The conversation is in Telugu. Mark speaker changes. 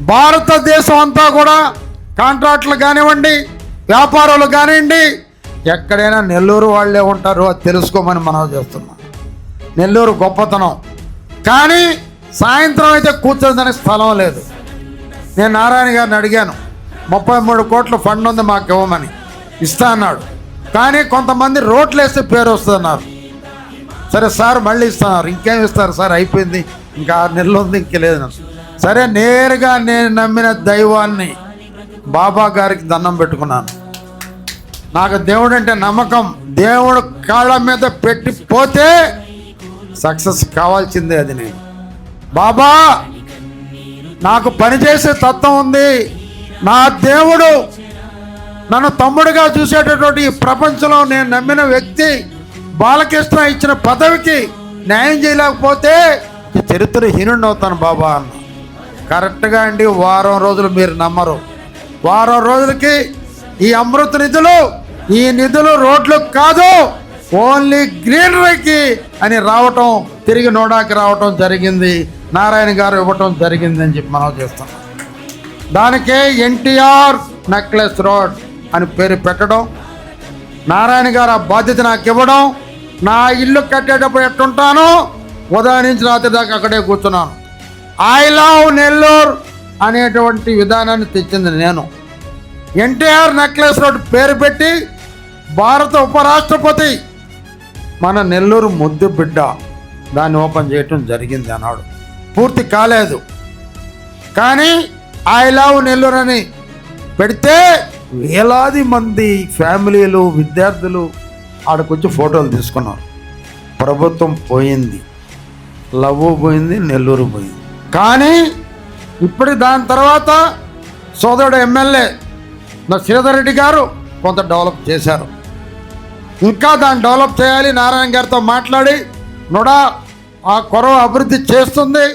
Speaker 1: భారతదేశం అంతా కూడా కాంట్రాక్టులు కానివ్వండి వ్యాపారాలు కానివ్వండి ఎక్కడైనా నెల్లూరు వాళ్ళే ఉంటారు అది తెలుసుకోమని మనం చేస్తున్నాం. నెల్లూరు గొప్పతనం. కానీ సాయంత్రం అయితే కూర్చోదానికి స్థలం లేదు. నేను నారాయణ గారిని అడిగాను ముప్పై మూడు కోట్ల ఫండ్ ఉంది మాకు ఇవ్వమని. ఇస్తా అన్నాడు. కానీ కొంతమంది రోడ్లు వేస్తే పేరు వస్తున్నారు. సరే సార్ మళ్ళీ ఇస్తున్నారు ఇంకేం ఇస్తారు సార్? అయిపోయింది. ఇంకా ఆరు నెలలు ఉంది ఇంకే లేదు నాకు. సరే నేరుగా నేను నమ్మిన దైవాన్ని బాబా గారికి దండం పెట్టుకున్నాను. నాకు దేవుడు అంటే నమ్మకం. దేవుడు కాళ్ళ మీద పెట్టి పోతే సక్సెస్ కావాల్సిందే అది నేను. బాబా నాకు పనిచేసే తత్వం ఉంది. నా దేవుడు నన్ను తమ్ముడుగా చూసేటటువంటి ఈ ప్రపంచంలో నేను నమ్మిన వ్యక్తి బాలకృష్ణ ఇచ్చిన పదవికి న్యాయం చేయలేకపోతే ఈ చరిత్రహీనుడిని అవుతాను బాబా అన్న. కరెక్ట్గా అండి వారం రోజులు మీరు నమ్మరు. వారం రోజులకి ఈ అమృత నిధులు ఈ నిధులు రోడ్లు కాదు ఓన్లీ గ్రీనరీకి అని రావటం తిరిగి నోడాకి రావటం జరిగింది నారాయణ గారు ఇవ్వటం జరిగింది అని చెప్పి మనం చేస్తాం. దానికే ఎన్టీఆర్ నెక్లెస్ రోడ్ అని పేరు పెట్టడం నారాయణ గారు ఆ బాధ్యత నాకు ఇవ్వడం నా ఇల్లు కట్టేటప్పుడు ఎట్టుంటానో ఉదయం నుంచి రాత్రి దాకా అక్కడే కూర్చున్నాను. ఐ లవ్ నెల్లూరు అనేటువంటి విధానాన్ని తెచ్చింది నేను. ఎన్టీఆర్ నెక్లెస్ రోడ్ పేరు పెట్టి భారత ఉపరాష్ట్రపతి మన నెల్లూరు ముద్దు బిడ్డ దాన్ని ఓపెన్ చేయటం జరిగింది అన్నాడు. పూర్తి కాలేదు. కానీ ఐ లవ్ నెల్లూరు అని పెడితే వేలాది మంది ఫ్యామిలీలు విద్యార్థులు ఆడకొచ్చి ఫోటోలు తీసుకున్నారు. ప్రభుత్వం పోయింది. లవ్ పోయింది నెల్లూరు పోయింది. కానీ ఇప్పుడు దాని తర్వాత సోదరుడు ఎమ్మెల్యే నా శ్రీధర్ రెడ్డి గారు కొంత డెవలప్ చేశారు. ఇంకా దాన్ని డెవలప్ చేయాలి నారాయణ గారితో మాట్లాడి నుడా ఆ కొరవ అభివృద్ధి చేస్తుంది